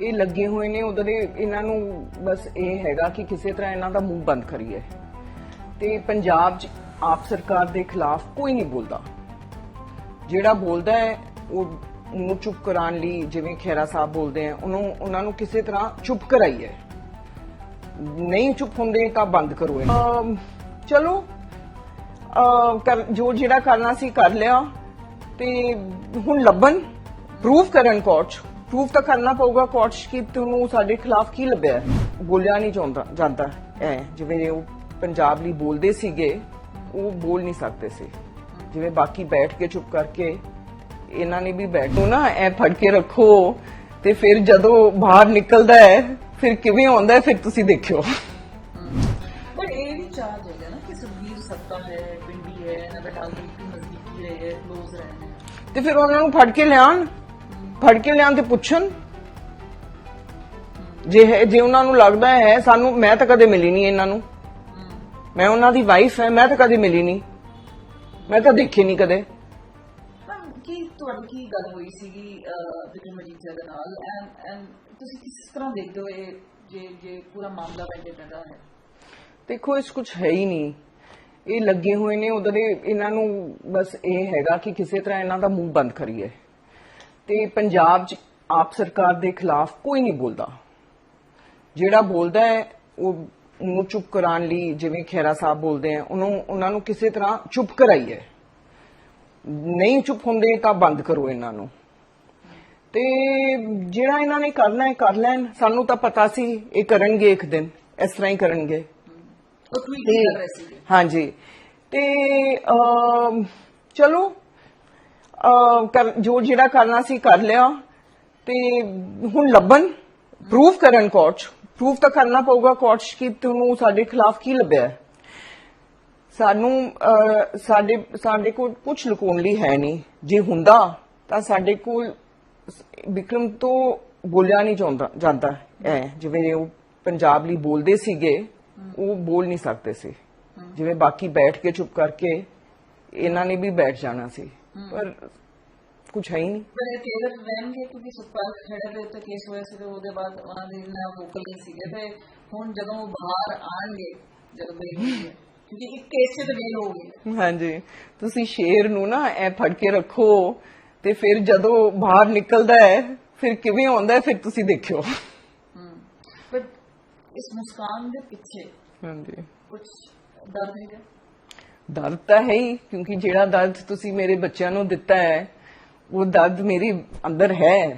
ਇਹ ਲੱਗੇ ਹੋਏ ਨੇ, ਉਧਰ ਇਹਨਾਂ ਨੂੰ ਬਸ ਇਹ ਹੈਗਾ ਕਿ ਕਿਸੇ ਤਰ੍ਹਾਂ ਇਹਨਾਂ ਦਾ ਮੂੰਹ ਬੰਦ ਕਰੀਏ। ਤੇ ਪੰਜਾਬ 'ਚ ਆਪ ਸਰਕਾਰ ਦੇ ਖਿਲਾਫ ਕੋਈ ਨਹੀਂ ਬੋਲਦਾ। ਜਿਹੜਾ ਬੋਲਦਾ ਹੈ, ਉਹ ਉਹਨੂੰ ਚੁੱਪ ਕਰਾਉਣ ਲਈ ਜਿਵੇਂ ਖੇਰਾ ਸਾਹਿਬ ਬੋਲਦੇ ਆ, ਉਹਨੂੰ, ਉਹਨਾਂ ਨੂੰ ਕਿਸੇ ਤਰ੍ਹਾਂ ਚੁੱਪ ਕਰਾਈਏ। ਨਹੀਂ ਚੁੱਪ ਹੁੰਦੇ ਤਾਂ ਬੰਦ ਕਰੋ ਇਹ ਚਲੋ ਜੋ ਜਿਹੜਾ ਕਰਨਾ ਸੀ ਕਰ ਲਿਆ। ਤੇ ਹੁਣ ਲੱਭਣ ਪ੍ਰੂਫ ਕਰਨ ਕੋਰਟ ਪ੍ਰੂਫ ਤਾਂ ਕਰਨਾ ਪਊਗਾ ਕੋਰਟ 'ਚ ਕਿ ਤੁਹਾਨੂੰ ਸਾਡੇ ਖਿਲਾਫ ਕੀ ਲੱਭਿਆ। ਬੋਲਿਆ ਨਹੀਂ ਜਾਂਦਾ ਜਾਂਦਾ। ਐ ਜਿਵੇਂ ਉਹ ਪੰਜਾਬ ਲਈ ਬੋਲਦੇ ਸੀਗੇ ਉਹ ਬੋਲ ਨਹੀਂ ਸਕਦੇ ਸੀ। ਜਿਵੇਂ ਬਾਕੀ ਬੈਠ ਕੇ ਚੁੱਪ ਕਰਕੇ ਇਹਨਾਂ ਨੇ ਵੀ ਬੈਠੋ ਨਾ ਐ ਫੜ ਕੇ ਰੱਖੋ ਤੇ ਫਿਰ ਜਦੋਂ ਬਾਹਰ ਨਿਕਲਦਾ ਹੈ ਫਿਰ ਕਿਵੇਂ ਆਉਂਦਾ ਹੈ ਫਿਰ ਤੁਸੀਂ ਦੇਖਿਓ। ਪਰ ਇਹ ਵੀ ਚਾਰਜ ਹੈਗਾ ਨਾ ਕਿ ਸੁਖਬੀਰ ਸੱਤਾ ਹੈ ਪਿੰਡੀ ਹੈ ਨਾ ਬਟਾਲੀ ਦੀ ਨਜ਼ਦੀਕੀ ਰਹੇ ਹੈ ক্লোਜ਼ ਰਹੇ ਨੇ। ਤੇ ਫਿਰ ਉਹਨਾਂ ਨੂੰ ਫੜ ਕੇ ਲਿਆਣ ਫੜ ਕੇ ਲਿਆਣ ਤੇ ਪੁੱਛਣ? ਜੇ ਹੈ ਜੇ ਉਹਨਾਂ ਨੂੰ ਲੱਗਦਾ ਹੈ ਸਾਨੂੰ ਮੈਂ ਤਾਂ ਕਦੇ ਮਿਲੀ ਨਹੀਂ ਇਹਨਾਂ ਨੂੰ। ਮੈਂ ਉਹਨਾਂ ਦੀ ਵਾਈਫ ਹੈ ਮੈਂ ਤਾਂ ਕਦੇ ਮਿਲੀ ਨਹੀਂ। ਮੈਂ ਤਾਂ ਦੇਖੀ ਨਹੀਂ ਕਦੇ। ਕੀ ਤੁਹਾਡੀ ਕੀ ਗੱਲ ਹੋਈ ਸੀਗੀ ਵਿਕਰਮਜੀਤ ਜੀ ਦੇ ਨਾਲ? ਐਂਡ ਐਂਡ ਤੁਸੀਂ ਕਿਸ ਤਰ੍ਹਾਂ ਦੇਖਦੇ ਹੋ ਇਹ ਜੇ ਜੇ ਪੂਰਾ ਮਾਮਲਾ ਵੈਂਡੇਟਾ ਦਾ ਹੈ? ਦੇਖੋ ਇਸ ਕੁਝ ਹੈ ਹੀ ਨਹੀਂ। ਇਹ ਲੱਗੇ ਹੋਏ ਨੇ ਉਧਰ ਇਹਨਾਂ ਨੂੰ ਬਸ ਇਹ ਹੈਗਾ ਕਿ ਕਿਸੇ ਤਰ੍ਹਾਂ ਇਹਨਾਂ ਦਾ ਮੂੰਹ ਬੰਦ ਕਰੀਏ। ਤੇ ਪੰਜਾਬ 'ਚ ਆਪ ਸਰਕਾਰ ਦੇ ਖਿਲਾਫ ਕੋਈ ਨਹੀਂ ਬੋਲਦਾ। ਜਿਹੜਾ ਬੋਲਦਾ ਹੈ ਉਹ ਉਹਨੂੰ ਚੁੱਪ ਕਰਾਉਣ ਲਈ ਜਿਵੇਂ ਖੇਰਾ ਸਾਹਿਬ ਬੋਲਦੇ ਆ ਉਹਨੂੰ ਉਹਨਾਂ ਨੂੰ ਕਿਸੇ ਤਰ੍ਹਾਂ ਚੁੱਪ ਕਰਾਈਏ। ਨਹੀਂ ਚੁੱਪ ਹੁੰਦੇ ਤਾਂ ਬੰਦ ਕਰੋ ਇਹਨਾਂ ਨੂੰ। ਤੇ ਜਿਹੜਾ ਇਹਨਾਂ ਨੇ ਕਰਨਾ ਹੈ ਕਰ ਲੈਣ। ਸਾਨੂੰ ਤਾਂ ਪਤਾ ਸੀ ਇਹ ਕਰਨਗੇ ਇੱਕ ਦਿਨ ਇਸ ਤਰ੍ਹਾਂ ਹੀ ਕਰਨਗੇ। ਉਹ ਟਵੀਟ ਤੇ ਕਰ ਰਹੇ ਸੀਗੇ। ਹਾਂਜੀ। ਤੇ ਚਲੋ ਜੋ ਜਿਹੜਾ ਕਰਨਾ ਸੀ ਕਰ ਲਿਆ। ਤੇ ਹੁਣ ਲੱਭਣ ਪ੍ਰੂਫ ਕਰਨ ਕੋਰਟ ਪ੍ਰੂਫ ਤਾਂ ਕਰਨਾ ਪਊਗਾ ਕੋਰਟ ਕਿ ਤੁਹਾਨੂੰ ਸਾਡੇ ਖਿਲਾਫ ਕੀ ਲੱਭਿਆ ਹੈ। ਸਾਨੂੰ ਸਾਡੇ ਸਾਡੇ ਕੋਲ ਕੁਝ ਲੁਕਾਉਣ ਲਈ ਹੈ ਨਹੀਂ। ਜੇ ਹੁੰਦਾ ਤਾਂ ਸਾਡੇ ਕੋਲ ਵਿਕਰਮ ਤੋਂ ਬੋਲਿਆ ਨਹੀਂ ਜਾਂਦਾ ਜਾਂਦਾ ਐ ਜਿਵੇਂ ਉਹ ਪੰਜਾਬ ਲਈ ਬੋਲਦੇ ਸੀਗੇ ਉਹ ਬੋਲ ਨਹੀਂ ਸਕਦੇ ਸੀ। ਜਿਵੇਂ ਬਾਕੀ ਬੈਠ ਕੇ ਚੁੱਪ ਕਰਕੇ ਇਹਨਾਂ ਨੇ ਵੀ ਬੈਠ ਜਾਣਾ ਸੀ। ਪਰ ਕੁਝ ਹੈ ਹੀ ਨਹੀਂ। ਪਰ ਇਹ ਕੇਰਲ ਰਹਿਣਗੇ ਕਿਉਂਕਿ ਸੁਪਰ ਖੜੇ ਦੇ ਉੱਤੇ ਕੇਸ ਹੋਇਆ ਸੀ ਤੇ ਉਹਦੇ ਬਾਅਦ ਉਹਨਾਂ ਦੇ ਨਾ ਵੋਕਲ ਨਹੀਂ ਸੀਗੇ। ਤੇ ਹੁਣ ਜਦੋਂ ਉਹ ਬਾਹਰ ਆਣਗੇ ਜਦੋਂ ਹੋਣਗੇ ਕਿਉਂਕਿ ਇੱਕ ਕੇਸ ਤਾਂ ਬੇਲ ਹੋ ਗਈ। ਹਾਂਜੀ। ਤੁਸੀਂ ਸ਼ੇਰ ਨੂੰ ਨਾ ਐ ਫੜ ਕੇ ਰੱਖੋ ਤੇ ਫਿਰ ਜਦੋਂ ਬਾਹਰ ਨਿਕਲਦਾ ਹੈ ਫਿਰ ਕਿਵੇਂ ਆਉਂਦਾ ਹੈ ਫਿਰ ਤੁਸੀਂ ਦੇਖਿਓ। ਪਰ ਇਸ ਮੁਸਕਾਨ ਦੇ ਪਿੱਛੇ ਹਾਂਜੀ। ਕੁਝ ਦਰਦ ਹੈਗਾ ਦਰਦ ਤਾਂ ਹੈ ਹੀ, ਕਿਉਂਕਿ ਜਿਹੜਾ ਦਰਦ ਤੁਸੀਂ ਮੇਰੇ ਬੱਚਿਆਂ ਨੂੰ ਦਿੱਤਾ ਹੈ, ਉਹ ਦਰਦ ਮੇਰੀ ਅੰਦਰ ਹੈ।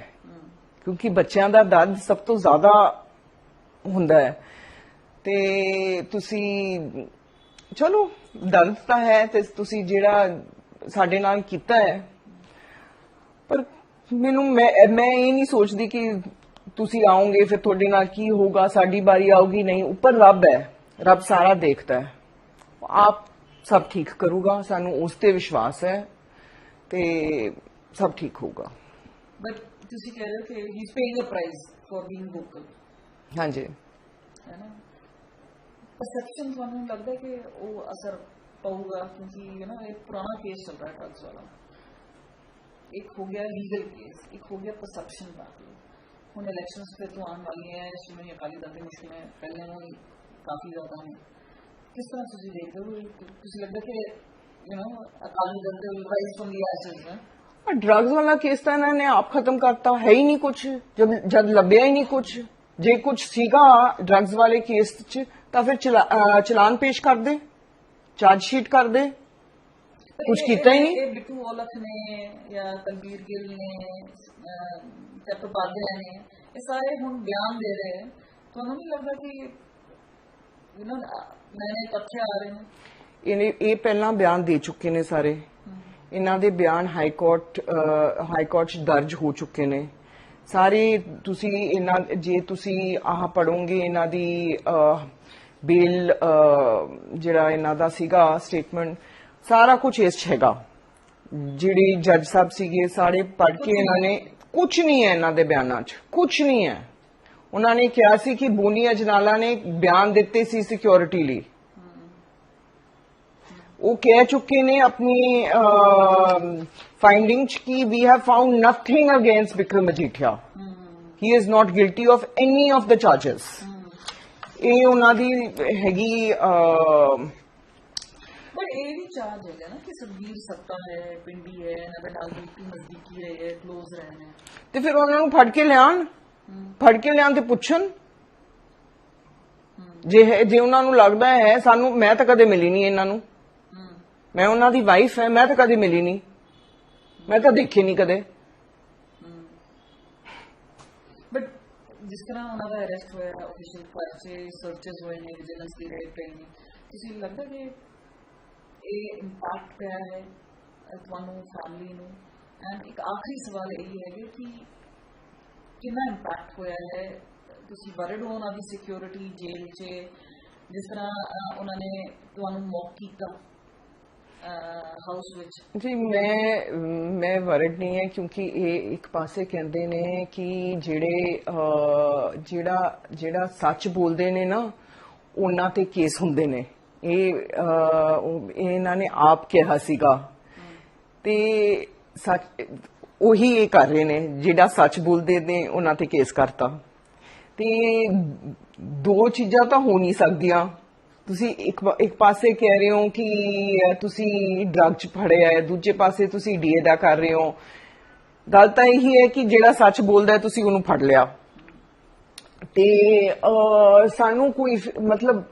ਕਿਉਂਕਿ ਬੱਚਿਆਂ ਦਾ ਦਰਦ ਸਭ ਤੋਂ ਜ਼ਿਆਦਾ ਹੁੰਦਾ ਹੈ। ਤੇ ਤੁਸੀਂ, ਚਲੋ, ਦਰਦ ਤਾਂ ਹੈ ਤੇ ਤੁਸੀਂ ਜਿਹੜਾ ਸਾਡੇ ਨਾਲ ਕੀਤਾ ਹੈ, ਪਰ ਮੈਨੂੰ, ਮੈਂ ਮੈਂ ਇਹ ਨਹੀਂ ਸੋਚਦੀ ਕਿ ਤੁਸੀਂ ਆਓਗੇ, ਫਿਰ ਤੁਹਾਡੇ ਨਾਲ ਕੀ ਹੋਊਗਾ, ਸਾਡੀ ਵਾਰੀ ਆਊਗੀ, ਨਹੀਂ, ਉੱਪਰ ਰੱਬ ਹੈ, ਰੱਬ ਸਾਰਾ ਦੇਖਦਾ ਹੈ। ਆਪ ਸਭ ਠੀਕ ਕਰੂਗਾ ਸਾਨੂੰ ਉਸ ਤੇ ਵਿਸ਼ਵਾਸ ਹੈ ਤੇ ਸਭ ਠੀਕ ਹੋਊਗਾ। ਬਟ ਤੁਸੀਂ ਕਹਿ ਰਹੇ ਕਿ he is paying a price for being vocal ਹਾਂਜੀ ਪਰਸੈਪਸ਼ਨ ਤੁਹਾਨੂੰ ਲੱਗਦਾ ਕਿ ਉਹ ਅਸਰ ਪਊਗਾ ਕਿਉਂਕਿ ਯੂ ਨਾ ਇਹ ਪੁਰਾਣਾ ਕੇਸ ਚੱਲ ਰਿਹਾ ਡਰਗਸ ਵਾਲਾ। ਇੱਕ ਹੋ ਗਿਆ ਲੀਗਲ ਕੇਸ ਇੱਕ ਹੋ ਗਿਆ ਪਰਸੈਪਸ਼ਨ ਦਾ। ਹੁਣ ਇਲੈਕਸ਼ਨਸ ਤੇ ਤੋਂ ਆਉਣ ਵਾਲੀਆਂ ਸ਼੍ਰੋਮਣੀ ਅਕਾਲੀ ਦਲ ਦੀ ਮੁਸ਼ਕਲਾਂ ਪਹਿਲਾਂ ਨਾਲੋਂ ਕਾਫੀ ਜ਼ਿਆਦਾ ਨੇ। किस तरह से देखते हो? कुछ लगता है ड्रग्स वाला किस तरह ने आप खत्म करता है ही नहीं कुछ जब जब लभ्या ही नहीं कुछ। जे कुछ सीखा ड्रग्स वाले केस तो फिर चलान पेश कर दे चार्जशीट कर दे। कुछ किया ही नहीं। तलबीर गिल ने चट्टोपाध्याय ने सारे हम बयान दे रहे हैं। तो नहीं लगता कि ਨਵੇਂ ਤੱਥ ਆ ਰਹੇ ਨੇ ਇਹਨੇ ਇਹ ਪਹਿਲਾਂ ਬਿਆਨ ਦੇ ਚੁੱਕੇ ਨੇ ਸਾਰੇ ਇਹਨਾਂ ਦੇ ਬਿਆਨ ਹਾਈ ਕੋਰਟ ਹਾਈ ਕੋਰਟ 'ਚ ਦਰਜ ਹੋ ਚੁੱਕੇ ਨੇ ਸਾਰੇ ਤੁਸੀਂ ਇਹਨਾਂ ਜੇ ਤੁਸੀਂ ਆਹ ਪੜੋਗੇ ਇਹਨਾਂ ਦੀ ਬੇਲ ਜਿਹੜਾ ਇਹਨਾਂ ਦਾ ਸੀਗਾ ਸਟੇਟਮੈਂਟ ਸਾਰਾ ਕੁਝ ਇਸ 'ਚ ਹੈਗਾ ਜਿਹੜੇ ਜੱਜ ਸਾਹਿਬ ਸੀਗੇ ਸਾਰੇ ਪੜ੍ਹ ਕੇ ਇਹਨਾਂ ਨੇ ਕੁਝ ਨਹੀਂ ਹੈ ਇਹਨਾਂ ਦੇ ਬਿਆਨਾਂ 'ਚ ਕੁਝ ਨਹੀਂ ਹੈ ਉਹਨਾਂ ਨੇ ਕਿਹਾ ਸੀ ਕਿ ਬੋਨੀਆ ਜਨਾਲਾ ਨੇ ਬਿਆਨ ਦਿੱਤੇ ਸੀ ਸਿਕਿਉਰਿਟੀ ਲਈ। ਉਹ ਕਹਿ ਚੁੱਕੇ ਨੇ ਆਪਣੀ ਫਾਈਂਡਿੰਗ ਚ ਕਿ we have found nothing against Vikram Majithia he is not guilty of any of the charges ਇਹ ਉਹਨਾਂ ਦੀ ਹੈਗੀ ਪਰ ਇਹ ਵੀ ਚਾਰਜ ਹੈਗਾ ਨਾ ਕਿ ਸਬਦੀਰ ਸੱਤਾ ਹੈ ਪਿੰਡੀ ਹੈ ਨਗਰ ਡਾਲ ਦੀ ਮਜ਼ਦੀਕੀ ਹੈ ਕਲੋਜ਼ ਰਹਿਣਾ ਤੇ ਫਿਰ ਉਹਨਾਂ ਨੂੰ ਫੜ ਕੇ ਲਿਆਣ ਫੜ ਕੇ ਲਿਆਣ ਤੇ ਪੁੱਛਣ? ਜੇ ਜੇ ਉਹਨਾਂ ਨੂੰ ਲੱਗਦਾ ਹੈ, ਸਾਨੂੰ, ਮੈਂ ਤਾਂ ਕਦੇ ਮਿਲੀ ਨਹੀਂ ਇਹਨਾਂ ਨੂੰ। ਮੈਂ ਉਹਨਾਂ ਦੀ ਵਾਈਫ ਹੈ, ਮੈਂ ਤਾਂ ਕਦੇ ਮਿਲੀ ਨਹੀਂ। ਮੈਂ ਤਾਂ ਦੇਖੀ ਨਹੀਂ ਕਦੇ। ਬਟ ਜਿਸ ਤਰ੍ਹਾਂ ਉਹਨਾਂ ਦਾ ਅਰੈਸਟ ਹੋਇਆ ਆਫੀਸ਼ੀਅਲ ਪਰਚੇ ਸਰਚਸ ਹੋਏ ਨੇ ਵਿਜੀਲੈਂਸ ਦੀ ਰੇਡ ਪਈ ਨੇ, ਤੁਸੀਂ ਲੱਗਦਾ ਕਿ ਇਹ ਇੰਪੈਕਟ ਪਿਆ ਹੈ ਤੁਹਾਨੂੰ ਫੈਮਿਲੀ ਨੂੰ? ਐਂਡ ਇੱਕ ਆਖਰੀ ਸਵਾਲ ਇਹ ਹੈ ਕਿ ਕਿੰਨਾ ਇੰਪੈਕਟ ਹੋਇਆ ਹੈ? ਤੁਸੀਂ ਵਰਡ ਹੋ ਉਹਨਾਂ ਦੀ ਸਿਕਿਉਰਿਟੀ ਜੇਲ੍ਹ 'ਚ? ਜਿਸ ਤਰ੍ਹਾਂ ਉਹਨਾਂ ਨੇ ਤੁਹਾਨੂੰ ਮੌਕ ਕੀਤਾ ਹਾਊਸ ਵਿੱਚ? ਜੀ ਮੈਂ ਮੈਂ ਵਰਡ ਨਹੀਂ ਹੈ ਕਿਉਂਕਿ ਇਹ ਇੱਕ ਪਾਸੇ ਕਹਿੰਦੇ ਨੇ ਕਿ ਜਿਹੜੇ ਜਿਹੜਾ ਜਿਹੜਾ ਸੱਚ ਬੋਲਦੇ ਨੇ ਨਾ ਉਹਨਾਂ ਤੇ ਕੇਸ ਹੁੰਦੇ ਨੇ। ਇਹ ਇਹਨਾਂ ਨੇ ਆਪ ਕਿਹਾ ਸੀਗਾ। ਤੇ ਸੱਚ ਉਹੀ ਇਹ ਕਰ ਰਹੇ ਨੇ ਜਿਹੜਾ ਸੱਚ ਬੋਲਦੇ ਨੇ ਉਹਨਾਂ ਤੇ ਕੇਸ ਕਰਤਾ। ਤੇ ਦੋ ਚੀਜ਼ਾਂ ਤਾਂ ਹੋ ਨਹੀਂ ਸਕਦੀਆਂ। ਤੁਸੀਂ ਇੱਕ ਇੱਕ ਪਾਸੇ ਕਹਿ ਰਹੇ ਹੋ ਕਿ ਤੁਸੀਂ ਡਰੱਗ ਚ ਫੜਿਆ ਹੈ ਦੂਜੇ ਪਾਸੇ ਤੁਸੀਂ ਡੀਏ ਦਾ ਕਰ ਰਹੇ ਹੋ। ਗੱਲ ਤਾਂ ਇਹੀ ਹੈ ਕਿ ਜਿਹੜਾ ਸੱਚ ਬੋਲਦਾ ਹੈ ਤੁਸੀਂ ਉਹਨੂੰ ਫੜ ਲਿਆ। ਤੇ ਅਹ, ਸਾਨੂੰ ਕੋਈ ਮਤਲਬ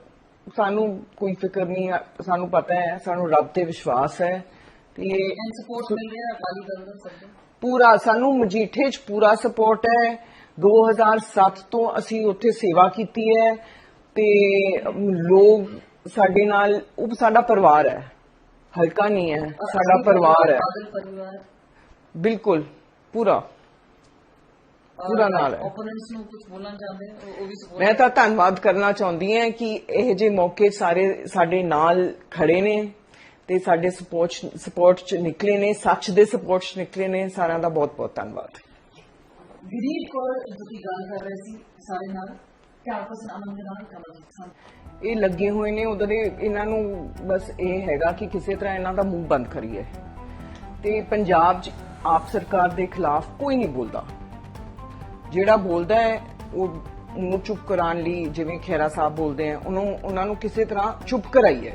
ਸਾਨੂੰ ਕੋਈ ਫਿਕਰ ਨਹੀਂ ਹੈ, ਸਾਨੂੰ ਪਤਾ ਹੈ ਸਾਨੂੰ ਰੱਬ ਤੇ ਵਿਸ਼ਵਾਸ ਹੈ। ਤੇ ਸਪੋਰਟ ਮਿਲ ਰਿਹਾ ਅਕਾਲੀ ਦਲ ਦਾ ਸਭ ਪੂਰਾ ਸਾਨੂੰ ਮਜੀਠੇ 'ਚ ਪੂਰਾ ਸਪੋਰਟ ਹੈ। 2007 ਤੋਂ ਅਸੀਂ ਉੱਥੇ ਸੇਵਾ ਕੀਤੀ ਹੈ ਤੇ ਲੋਕ ਸਾਡੇ ਨਾਲ ਉਹ ਸਾਡਾ ਪਰਿਵਾਰ ਹੈ। ਹਲਕਾ ਨਹੀਂ ਹੈ ਸਾਡਾ ਪਰਿਵਾਰ ਹੈ। ਬਿਲਕੁਲ ਪੂਰਾ। ਪੂਰਾ ਨਾਲ ਹੈ। ਓਪੋਨੈਂਟਸ ਨੂੰ ਕੁਝ ਬੋਲਣਾ ਚਾਹੁੰਦੇ? ਉਹ- ਵੀ ਮੈਂ ਤਾਂ ਧੰਨਵਾਦ ਕਰਨਾ ਚਾਹੁੰਦੀ ਹਾਂ ਕਿ ਇਹ ਜਿਹੇ ਮੌਕੇ ਸਾਰੇ ਸਾਡੇ ਨਾਲ ਖੜੇ ਨੇ। ਤੇ ਸਾਡੇ ਸਪੋਰਟ ਸਪੋਰਟ ਚ ਨਿਕਲੇ ਨੇ ਸੱਚ ਦੇ ਸਪੋਰਟ ਚ ਨਿਕਲੇ ਨੇ। ਸਾਰਿਆਂ ਦਾ ਬਹੁਤ ਬਹੁਤ ਧੰਨਵਾਦ। ਗਿਰੀਸ਼ ਕੌਰ ਤੁਸੀਂ ਗੱਲ ਕਰ ਰਹੇ ਸੀ ਸਾਰੇ ਨਾਲ ਕੈਂਪਸ ਅਮਨ ਦੇ ਨਾਲ ਕਮਲਜੀਤ ਸਿੰਘ ਇਹ ਲੱਗੇ ਹੋਏ ਨੇ ਉਧਰ ਇਹਨਾਂ ਨੂੰ ਬਸ ਇਹ ਹੈਗਾ ਕਿ ਕਿਸੇ ਤਰ੍ਹਾਂ ਇਹਨਾਂ ਦਾ ਮੂੰਹ ਬੰਦ ਕਰੀਏ। ਤੇ ਪੰਜਾਬ 'ਚ ਆਪ ਸਰਕਾਰ ਦੇ ਖਿਲਾਫ ਕੋਈ ਨਹੀਂ ਬੋਲਦਾ। ਜਿਹੜਾ ਬੋਲਦਾ ਹੈ ਉਹ ਉਹਨੂੰ ਚੁੱਪ ਕਰਾਉਣ ਲਈ ਜਿਵੇਂ ਖੇਰਾ ਸਾਹਿਬ ਬੋਲਦੇ ਆ ਉਹਨੂੰ ਉਹਨਾਂ ਨੂੰ ਕਿਸੇ ਤਰ੍ਹਾਂ ਚੁੱਪ ਕਰਾਈਏ।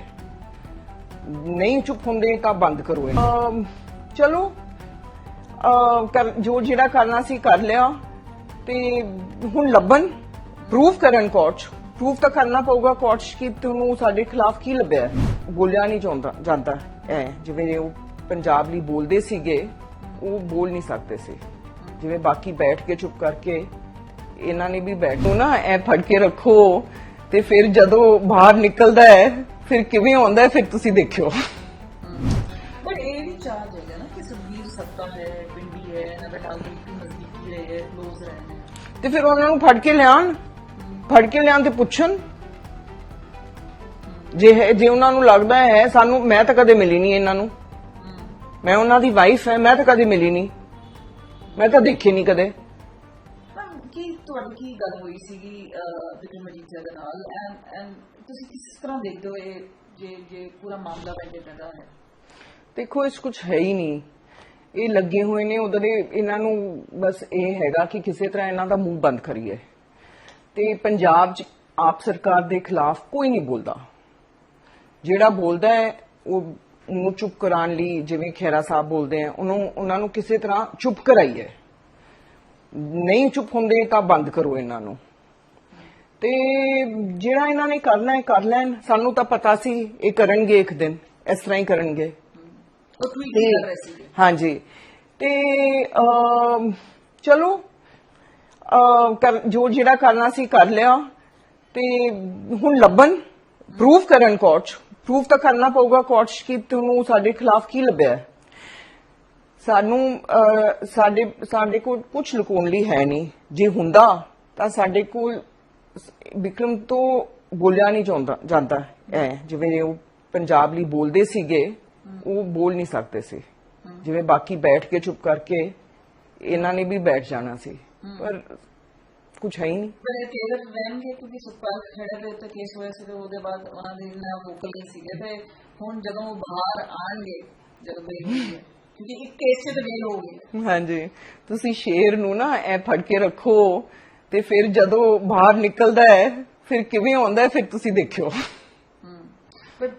ਨਹੀਂ ਚੁੱਪ ਹੁੰਦੇ ਤਾਂ ਬੰਦ ਕਰੋ ਇਹ ਚਲੋ। ਜੋ ਜਿਹੜਾ ਕਰਨਾ ਸੀ ਕਰ ਲਿਆ। ਤੇ ਹੁਣ ਲੱਭਣ। ਪ੍ਰੂਫ ਕਰਨ ਕੋਰਟ 'ਚ ਪ੍ਰੂਫ ਤਾਂ ਕਰਨਾ ਪਊਗਾ ਕੋਰਟ ਕਿ ਤੁਹਾਨੂੰ ਸਾਡੇ ਖਿਲਾਫ ਕੀ ਲੱਭਿਆ। ਬੋਲਿਆ ਨਹੀਂ ਜਾਂਦਾ ਜਾਂਦਾ। ਐ, ਜਿਵੇਂ ਉਹ ਪੰਜਾਬ ਲਈ ਬੋਲਦੇ ਸੀਗੇ, ਉਹ ਬੋਲ ਨਹੀਂ ਸਕਦੇ ਸੀ। ਜਿਵੇਂ ਬਾਕੀ ਬੈਠ ਕੇ ਚੁੱਪ ਕਰਕੇ, ਇਹਨਾਂ ਨੇ ਵੀ ਬੈਠੋ ਨਾ ਐ ਫੜ ਕੇ ਰੱਖੋ, ਤੇ ਫਿਰ ਜਦੋਂ ਬਾਹਰ ਨਿਕਲਦਾ ਹੈ ਫਿਰ ਕਿਵੇਂ ਆਉਂਦਾ ਹੈ ਫਿਰ ਤੁਸੀਂ ਦੇਖਿਓ। ਪਰ ਇਹ ਵੀ ਚਾਰਜ ਹੈਗਾ ਨਾ ਕਿ ਸੁਖਬੀਰ ਸੱਤਾ ਹੈ ਪਿੰਡੀ ਹੈ ਇਹਨਾਂ ਦੇ ਨਾਲ ਬਿਲਕੁਲ ਨਜ਼ਦੀਕੀ ਰਹੇ ਹੈ ক্লোਜ਼ ਰਹੇ ਨੇ ਤੇ ਫਿਰ ਉਹਨਾਂ ਨੂੰ ਫੜ ਕੇ ਲਿਆਣ ਫੜ ਕੇ ਲਿਆਣ ਤੇ ਪੁੱਛਣ? ਜੇ ਹੈ- ਜੇ ਉਹਨਾਂ ਨੂੰ ਲੱਗਦਾ ਹੈ ਸਾਨੂੰ ਮੈਂ ਤਾਂ ਕਦੇ ਮਿਲੀ ਨਹੀਂ ਇਹਨਾਂ ਨੂੰ। ਮੈਂ ਉਹਨਾਂ ਦੀ ਵਾਈਫ ਹੈ ਮੈਂ ਤਾਂ ਕਦੇ ਮਿਲੀ ਨਹੀਂ। ਮੈਂ ਤਾਂ ਦੇਖੀ ਨਹੀਂ ਕਦੇ। ਤਾਂ ਕੀ ਤੁਹਾਡੀ ਕੀ ਗੱਲ ਹੋਈ ਸੀਗੀ ਮਜੀਦ ਜੀ ਦੇ ਨਾਲ? ਐਂਡ ਐਂਡ ਤੁਸੀਂ ਕਿਸ ਤਰ੍ਹਾਂ ਦੇਖਦੇ ਹੋ ਇਹ, ਜੇ ਜੇ ਪੂਰਾ ਮਾਮਲਾ ਬੈਠੇ ਪੈਦਾ ਹੈ? ਦੇਖੋ, ਇਸ ਕੁਝ ਹੈ ਹੀ ਨਹੀਂ। ਇਹ ਲੱਗੇ ਹੋਏ ਨੇ, ਉਧਰ ਇਹਨਾਂ ਨੂੰ ਬਸ ਇਹ ਹੈਗਾ ਕਿ ਕਿਸੇ ਤਰ੍ਹਾਂ ਇਹਨਾਂ ਦਾ ਮੂੰਹ ਬੰਦ ਕਰੀਏ। ਤੇ ਪੰਜਾਬ 'ਚ ਆਪ ਸਰਕਾਰ ਦੇ ਖਿਲਾਫ ਕੋਈ ਨਹੀਂ ਬੋਲਦਾ। ਜਿਹੜਾ ਬੋਲਦਾ ਹੈ, ਉਹ ਉਹਨੂੰ ਚੁੱਪ ਕਰਾਉਣ ਲਈ ਜਿਵੇਂ ਖੇਰਾ ਸਾਹਿਬ ਬੋਲਦੇ ਆ, ਉਹਨੂੰ, ਉਹਨਾਂ ਨੂੰ ਕਿਸੇ ਤਰ੍ਹਾਂ ਚੁੱਪ ਕਰਾਈਏ। ਨਹੀਂ ਚੁੱਪ ਹੁੰਦੇ ਤਾਂ ਬੰਦ ਕਰੋ ਇਹਨਾਂ ਨੂੰ। ਤੇ ਜਿਹੜਾ ਇਹਨਾਂ ਨੇ ਕਰਨਾ ਹੈ ਕਰ ਲੈਣ। ਸਾਨੂੰ ਤਾਂ ਪਤਾ ਸੀ ਇਹ ਕਰਨਗੇ ਇੱਕ ਦਿਨ। ਇਸ ਤਰ੍ਹਾਂ ਹੀ ਕਰਨਗੇ। ਉਹ ਟਵੀਟ ਤੇ ਕਰ ਰਹੇ ਸੀ ਹਾਂਜੀ। ਤੇ ਅਮ, ਚਲੋ ਅਮ, ਕਰ- ਜੋ ਜਿਹੜਾ ਕਰਨਾ ਸੀ ਕਰ ਲਿਆ। ਤੇ ਹੁਣ ਲੱਭਣ। ਪ੍ਰੂਫ ਕਰਨ ਕੋਰਟ ਪ੍ਰੂਫ ਤਾਂ ਕਰਨਾ ਪਊਗਾ ਕੋਰਟ 'ਚ ਕਿ ਤੁਹਾਨੂੰ ਸਾਡੇ ਖਿਲਾਫ ਕੀ ਲੱਭਿਆ ਹੈ। ਸਾਨੂੰ ਅਹ, ਸਾਡੇ ਸਾਡੇ ਕੋਲ ਕੁਝ ਲੁਕਾਉਣ ਲਈ ਹੈ ਨਹੀਂ। ਜੇ ਹੁੰਦਾ ਤਾਂ ਸਾਡੇ ਕੋਲ ਵਿਕਰਮ ਤੋਂ ਬੋਲਿਆ ਨਹੀਂ ਜਾਂਦਾ ਜਾਂਦਾ ਐ ਜਿਵੇਂ ਉਹ ਪੰਜਾਬ ਲਈ ਬੋਲਦੇ ਸੀਗੇ ਉਹ ਬੋਲ ਨਹੀਂ ਸਕਦੇ ਸੀ। ਜਿਵੇਂ ਬਾਕੀ ਬੈਠ ਕੇ ਚੁੱਪ ਕਰਕੇ ਇਹਨਾਂ ਨੇ ਵੀ ਬੈਠ ਜਾਣਾ ਸੀ। ਪਰ ਕੁਝ ਹੈ ਹੀ ਨਹੀਂ। ਪਰ ਇਹ ਕੇਰਲ ਰਹਿਣਗੇ ਕਿਉਂਕਿ ਸੁਪਰ ਖੜੇ ਦੇ ਉੱਤੇ ਕੇਸ ਹੋਇਆ ਸੀ ਤੇ ਉਹਦੇ ਬਾਅਦ ਉਹਨਾਂ ਦੇ ਨਾਲ ਵੋਕਲ ਨਹੀਂ ਸੀਗੇ। ਤੇ ਹੁਣ ਜਦੋਂ ਉਹ ਬਾਹਰ ਆਣਗੇ ਜਦੋਂ ਕਿਉਂਕਿ ਇੱਕ ਕੇਸ ਤਾਂ ਹੋ ਗਈ ਹੈ। ਹਾਂਜੀ। ਤੁਸੀਂ ਸ਼ੇਰ ਨੂੰ ਨਾ ਐ ਫੜ ਕੇ ਰੱਖੋ ਤੇ ਫਿਰ ਜਦੋਂ ਬਾਹਰ ਨਿਕਲਦਾ ਹੈ ਫਿਰ ਕਿਵੇਂ ਆਉਂਦਾ ਹੈ ਫਿਰ ਤੁਸੀਂ ਦੇਖਿਓ। ਪਰ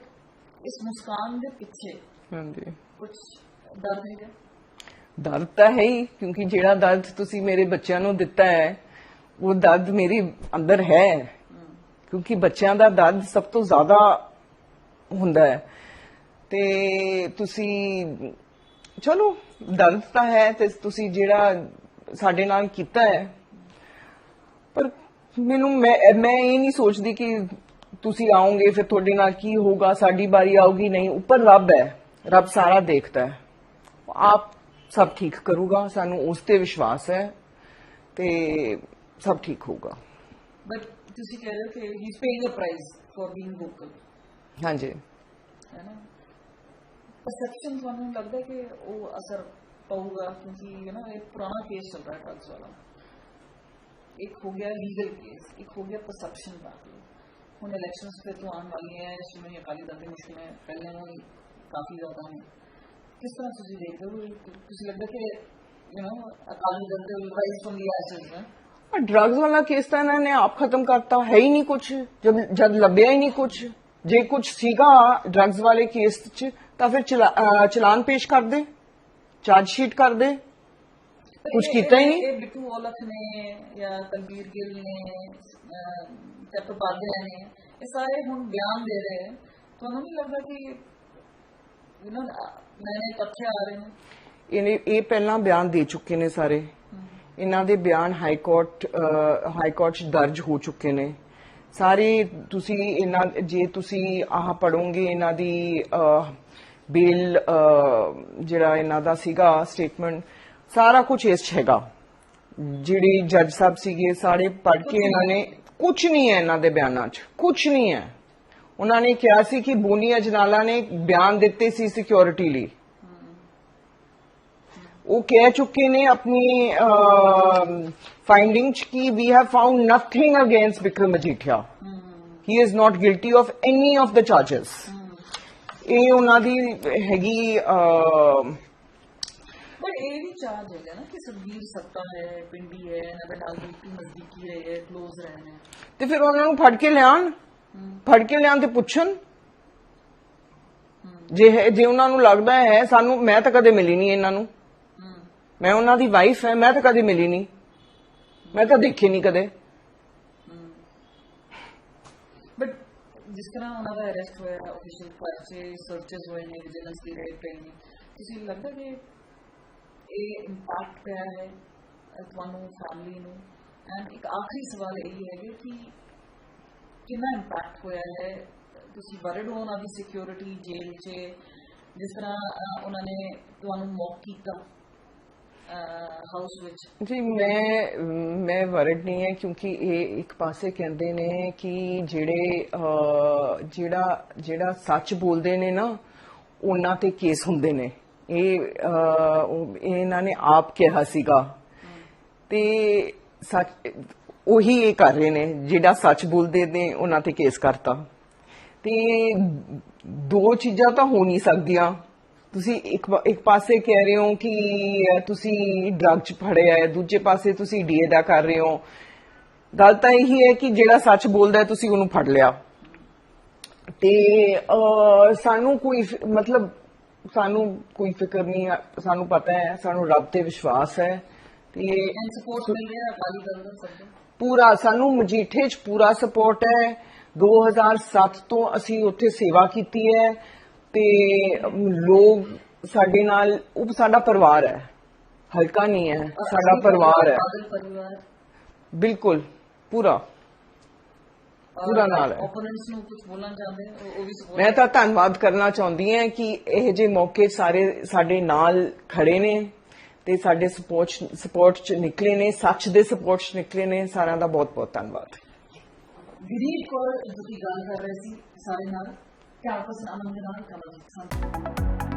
ਇਸ ਮੁਸਕਾਨ ਦੇ ਪਿੱਛੇ ਹਾਂਜੀ। ਕੁਝ ਦਰਦ ਹੈਗਾ ਦਰਦ ਤਾਂ ਹੈ ਹੀ ਕਿਉਂਕਿ ਜਿਹੜਾ ਦਰਦ ਤੁਸੀਂ ਮੇਰੇ ਬੱਚਿਆਂ ਨੂੰ ਦਿੱਤਾ ਹੈ ਉਹ ਦਰਦ ਮੇਰੇ ਅੰਦਰ ਹੈ। ਕਿਉਂਕਿ ਬੱਚਿਆਂ ਦਾ ਦਰਦ ਸਭ ਤੋਂ ਜ਼ਿਆਦਾ ਹੁੰਦਾ ਹੈ। ਤੇ ਤੁਸੀਂ ਚਲੋ ਦਰਦ ਤਾਂ ਹੈ ਤੇ ਤੁਸੀਂ ਜਿਹੜਾ ਸਾਡੇ ਨਾਲ ਕੀਤਾ ਹੈ ਮੈਨੂੰ ਮੈਂ ਇਹ ਨਹੀਂ ਸੋਚਦੀ ਕਿ ਤੁਸੀਂ ਆਓਗੇ ਫਿਰ ਤੁਹਾਡੇ ਨਾਲ ਕੀ ਹੋਗਾ ਸਾਡੀ ਵਾਰੀ ਆਊਗੀ ਨਹੀਂ। ਉੱਪਰ ਰੱਬ ਹੈ। ਰੱਬ ਸਾਰਾ ਦੇਖਦਾ ਹੈ। ਆਪ ਸਭ ਠੀਕ ਕਰੂਗਾ ਸਾਨੂੰ ਉਸ ਤੇ ਵਿਸ਼ਵਾਸ ਹੈ ਤੇ ਸਭ ਠੀਕ ਹੋਊਗਾ। ਬਟ ਤੁਸੀਂ ਕਹਿ ਰਹੇ ਹੋ ਕਿ he is paying a price for being vocal ਹਾਂਜੀ। ਹੈ ਨਾ? ਪਰਸੈਪਸ਼ਨ ਤੁਹਾਨੂੰ ਲੱਗਦਾ ਕਿ ਉਹ ਅਸਰ ਪਾਊਗਾ ਕਿਉਂਕਿ ਯੂ نو ਇਹ ਪੁਰਾਣਾ ਕੇਸ ਚੱਲ ਹੈ ਡਰੱਗਸ ਵਾਲਾ। ਇੱਕ ਹੋ ਗਿਆ ਲੀਗਲ ਕੇਸ ਇੱਕ ਹੋ ਗਿਆ ਪਰਸੈਪਸ਼ਨ ਬਾਕੀ ਹੁਣ ਇਲੈਕਸ਼ਨਸ ਤੇ ਤੋਂ ਆਉਣ ਵਾਲੀਆਂ ਹੈ ਸ਼੍ਰੋਮਣੀ ਅਕਾਲੀ ਦਲ ਦੀ ਮੁਸ਼ਕਿਲਾਂ ਪਹਿਲਾਂ ਨੂੰ ਹੀ ਕਾਫੀ ਜ਼ਿਆਦਾ ਨੇ ਕਿਸ ਤਰ੍ਹਾਂ ਤੁਸੀਂ ਦੇਖਦੇ ਹੋ ਤੁਸੀਂ ਲੱਗਦਾ ਕਿ ਯੂ نو ਅਕਾਲੀ ਦਲ ਦੇ ਰਾਈਜ਼ ਫਰਮ ਦੀ ਐਸੈਸ ਹੈ ਡਰੱਗਸ ਵਾਲਾ ਕੇਸ ਤਾਂ ਇਹਨਾਂ ਨੇ ਆਪ ਖਤਮ ਕਰਤਾ ਹੈ ਹੀ ਨਹੀਂ ਕੁਝ ਜਦ ਜਦ ਲੱਭਿਆ ਹੀ ਨਹੀਂ ਕੁਝ ਜੇ ਕੁਝ ਸੀਗਾ ਡਰੱਗਸ ਵਾਲੇ ਕੇਸ 'ਚ ਤਾਂ ਫਿਰ ਚਲਾ- ਅਹ ਚਲਾਨ ਪੇਸ਼ ਕਰ ਦੇ ਚਾਰਜ ਸ਼ੀਟ ਕਰ ਦੇ ਇਹ- ਕੀਤਾ ਹੀ ਨਹੀਂ। ਇਹ ਬਿੱਟੂ ਔਲਖ ਨੇ ਜਾਂ ਤਲਬੀਰ ਗਿੱਲ ਨੇ ਚਟੋਪਾਧਿਆ ਨੇ ਇਹ ਸਾਰੇ ਹੁਣ ਬਿਆਨ ਦੇ ਰਹੇ ਤੁਹਾਨੂੰ ਨਹੀਂ ਲੱਗਦਾ ਕਿ ਯੂ نو ਨਵੇਂ ਤੱਥ ਆ ਰਹੇ ਨੇ ਇਹਨੇ ਇਹ ਪਹਿਲਾਂ ਬਿਆਨ ਦੇ ਚੁੱਕੇ ਨੇ ਸਾਰੇ। ਇਹਨਾਂ ਦੇ ਬਿਆਨ ਹਾਈ ਕੋਰਟ ਹਾਈ ਕੋਰਟ 'ਚ ਦਰਜ ਹੋ ਚੁੱਕੇ ਨੇ। ਸਾਰੇ ਤੁਸੀਂ ਇਹਨਾਂ ਜੇ ਤੁਸੀਂ ਆਹ ਪੜੋਗੇ ਇਹਨਾਂ ਦੀ ਬਿੱਲ ਜਿਹੜਾ ਇਹਨਾਂ ਦਾ ਸੀਗਾ ਸਟੇਟਮੈਂਟ ਸਾਰਾ ਕੁਝ ਇਸ 'ਚ ਹੈਗਾ। ਜਿਹੜੇ ਜੱਜ ਸਾਹਿਬ ਸੀਗੇ ਸਾਰੇ ਪੜ੍ਹ ਕੇ ਇਹਨਾਂ ਨੇ ਕੁਝ ਨਹੀਂ ਹੈ ਇਹਨਾਂ ਦੇ ਬਿਆਨਾਂ 'ਚ ਕੁਝ ਨਹੀਂ ਹੈ। ਉਹਨਾਂ ਨੇ ਕਿਹਾ ਸੀ ਕਿ ਬੋਨੀ ਅਜਨਾਲਾ ਨੇ ਬਿਆਨ ਦਿੱਤੇ ਸੀ ਸਿਕਿਉਰਿਟੀ ਲਈ। ਉਹ ਕਹਿ ਚੁੱਕੇ ਨੇ ਆਪਣੀ ਫਾਈਂਡਿੰਗ ਚ ਕਿ we have found nothing against Vikram Majithia he is not guilty of any of the charges ਇਹ ਉਹਨਾਂ ਦੀ ਹੈਗੀ ਇਹ ਵੀ ਚਾਰਜ ਹੈਗਾ ਨਾ ਕਿ ਸੁਖਬੀਰ ਸੱਤਾ ਹੈ ਪਿੰਡੀ ਹੈ ਇਹਨਾਂ ਦੇ ਨਾਲ ਦੀ ਨਜ਼ਦੀਕੀ ਰਹੇ ਹੈ ক্লোਜ਼ ਰਹੇ ਨੇ। ਤੇ ਫਿਰ ਉਹਨਾਂ ਨੂੰ ਫੜ ਕੇ ਲਿਆਣ ਫੜ ਕੇ ਲਿਆਣ ਤੇ ਪੁੱਛਣ? ਜੇ ਜੇ ਉਹਨਾਂ ਨੂੰ ਲੱਗਦਾ ਹੈ ਸਾਨੂੰ ਮੈਂ ਤਾਂ ਕਦੇ ਮਿਲੀ ਨਹੀਂ ਇਹਨਾਂ ਨੂੰ। ਮੈਂ ਉਹਨਾਂ ਦੀ ਵਾਈਫ ਹੈ ਮੈਂ ਤਾਂ ਕਦੇ ਮਿਲੀ ਨਹੀਂ। ਮੈਂ ਤਾਂ ਦੇਖੀ ਨਹੀਂ ਕਦੇ। ਬਟ ਜਿਸ ਤਰ੍ਹਾਂ ਉਹਨਾਂ ਦਾ ਅਰੈਸਟ ਹੋਇਆ ਆਫੀਸ਼ੀਅਲ ਪਰਚੇ ਸਰਚਸ ਹੋਏ ਨੇ ਵਿਜੀਲੈਂਸ ਦੀ ਰੇਡ ਨੇ ਤੁਸੀਂ ਲੱਗਦਾ ਕਿ ਇਹ ਇੰਪੈਕਟ ਪਿਆ ਹੈ ਤੁਹਾਨੂੰ ਫੈਮਿਲੀ ਨੂੰ। ਐਂਡ ਇੱਕ ਆਖਰੀ ਸਵਾਲ ਇਹ ਹੈ ਕਿ ਕਿੰਨਾ ਇੰਪੈਕਟ ਹੋਇਆ ਹੈ? ਤੁਸੀਂ ਵਰਡ ਹੋ ਉਹਨਾਂ ਦੀ ਸਿਕਿਉਰਿਟੀ ਜੇਲ੍ਹ 'ਚ? ਜਿਸ ਤਰ੍ਹਾਂ ਉਹਨਾਂ ਨੇ ਤੁਹਾਨੂੰ ਮੌਕ ਕੀਤਾ ਹਾਊਸ ਵਿੱਚ? ਜੀ, ਮੈਂ ਮੈਂ ਵਰਡ ਨਹੀਂ ਹੈ ਕਿਉਂਕਿ ਇਹ ਇੱਕ ਪਾਸੇ ਕਹਿੰਦੇ ਨੇ ਕਿ ਜਿਹੜੇ ਜਿਹੜਾ ਜਿਹੜਾ ਸੱਚ ਬੋਲਦੇ ਨੇ ਨਾ, ਉਹਨਾਂ ਤੇ ਕੇਸ ਹੁੰਦੇ ਨੇ। ਇਹ ਇਹਨਾਂ ਨੇ ਆਪ ਕਿਹਾ ਸੀਗਾ। ਤੇ ਸੱਚ ਉਹੀ ਇਹ ਕਰ ਰਹੇ ਨੇ ਜਿਹੜਾ ਸੱਚ ਬੋਲਦੇ ਨੇ ਉਹਨਾਂ ਤੇ ਕੇਸ ਕਰਤਾ। ਤੇ ਦੋ ਚੀਜ਼ਾਂ ਤਾਂ ਹੋ ਨਹੀਂ ਸਕਦੀਆਂ। ਤੁਸੀਂ ਇੱਕ ਇੱਕ ਪਾਸੇ ਕਹਿ ਰਹੇ ਹੋ ਕਿ ਤੁਸੀਂ ਡਰੱਗ ਚ ਫੜਿਆ ਹੈ ਦੂਜੇ ਪਾਸੇ ਤੁਸੀਂ ਡੀਏ ਦਾ ਕਰ ਰਹੇ ਹੋ। ਗੱਲ ਤਾਂ ਇਹੀ ਹੈ ਕਿ ਜਿਹੜਾ ਸੱਚ ਬੋਲਦਾ ਹੈ ਤੁਸੀਂ ਉਹਨੂੰ ਫੜ ਲਿਆ। ਤੇ ਅਹ, ਸਾਨੂੰ ਕੋਈ ਮਤਲਬ ਸਾਨੂੰ ਕੋਈ ਫਿਕਰ ਨਹੀਂ ਸਾਨੂੰ ਪਤਾ ਹੈ ਸਾਨੂੰ ਰੱਬ ਤੇ ਵਿਸ਼ਵਾਸ ਹੈ ਤੇ ਸਪੋਰਟ ਮਿਲ ਰਿਹਾ ਅਕਾਲੀ ਦਲ ਦਾ ਸਭ ਪੂਰਾ ਸਾਨੂੰ ਮਜੀਠੇ 'ਚ ਪੂਰਾ ਸਪੋਰਟ ਹੈ। 2007 ਤੋਂ ਅਸੀਂ ਉੱਥੇ ਸੇਵਾ ਕੀਤੀ ਹੈ ਤੇ ਲੋਕ ਸਾਡੇ ਨਾਲ ਉਹ ਸਾਡਾ ਪਰਿਵਾਰ ਹੈ। ਹਲਕਾ ਨਹੀਂ ਹੈ ਸਾਡਾ ਪਰਿਵਾਰ ਹੈ। ਬਿਲਕੁਲ ਪੂਰਾ। ਪੂਰਾ ਨਾਲ ਹੈ। ਓਪੋਨੈਂਟਸ ਨੂੰ ਕੁਝ ਬੋਲਣਾ ਚਾਹੁੰਦੇ ਹੋ? ਉਹ ਵੀ ਮੈਂ ਤਾਂ ਧੰਨਵਾਦ ਕਰਨਾ ਚਾਹੁੰਦੀ ਹਾਂ ਕਿ ਇਹ ਜੇ ਮੌਕੇ ਸਾਰੇ ਸਾਡੇ ਨਾਲ ਖੜੇ ਨੇ ਤੇ ਸਾਡੇ ਸਪੋਰਟ ਸਪੋਰਟ ਚ ਨਿਕਲੇ ਨੇ ਸੱਚ ਦੇ ਸਪੋਰਟ ਚ ਨਿਕਲੇ ਨੇ ਸਾਰਿਆਂ ਦਾ ਬਹੁਤ ਬਹੁਤ ਧੰਨਵਾਦ ਗਿਰੀਸ਼ ਕੌਰ ਤੁਸੀਂ ਗੱਲ ਕਰ ਰਹੇ ਸੀ ਸਾਰੇ ਨਾਲ ਕਿ ਆਪਸ ਵਿੱਚ ਅਮਨ ਦੇ ਨਾਲ ਕਮਲ ਜੀ